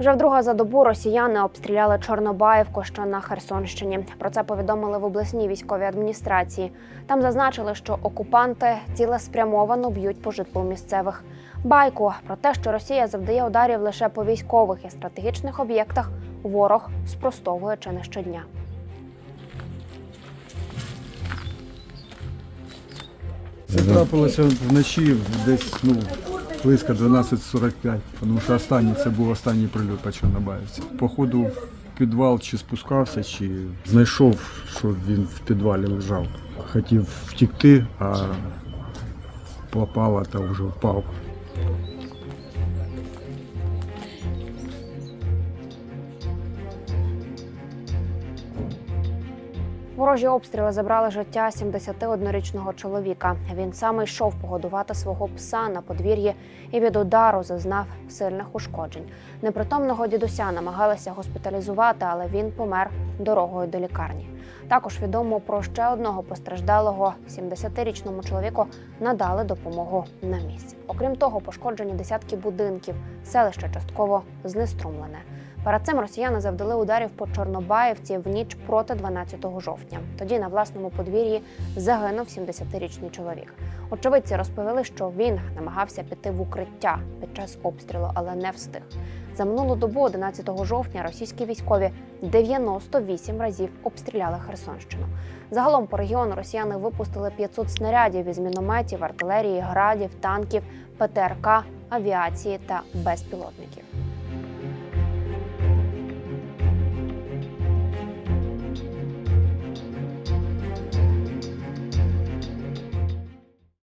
Вже вдруге за добу росіяни обстріляли Чорнобаївку, що на Херсонщині. Про це повідомили в обласній військовій адміністрації. Там зазначили, що окупанти цілеспрямовано б'ють по житлу місцевих. Байку про те, що Росія завдає ударів лише по військових і стратегічних об'єктах, ворог спростовує чи не щодня. Це трапилося вночі десь ну, близько 12.45, тому що останній це був останній прильот по Чорнобаївці. Походу в підвал чи спускався, чи знайшов, що він в підвалі лежав. Хотів втікти, а попало та вже впав. Ворожі обстріли забрали життя 71-річного чоловіка. Він саме йшов погодувати свого пса на подвір'ї і від удару зазнав сильних ушкоджень. Непритомного дідуся намагалися госпіталізувати, але він помер дорогою до лікарні. Також відомо про ще одного постраждалого 70-річному чоловіку надали допомогу на місці. Окрім того, пошкоджені десятки будинків, селище частково знеструмлене. Перед цим росіяни завдали ударів по Чорнобаївці в ніч проти 12 жовтня. Тоді на власному подвір'ї загинув 70-річний чоловік. Очевидці розповіли, що він намагався піти в укриття під час обстрілу, але не встиг. За минулу добу, 11 жовтня, російські військові 98 разів обстріляли Херсонщину. Загалом по регіону росіяни випустили 500 снарядів із мінометів, артилерії, градів, танків, ПТРК, авіації та безпілотників.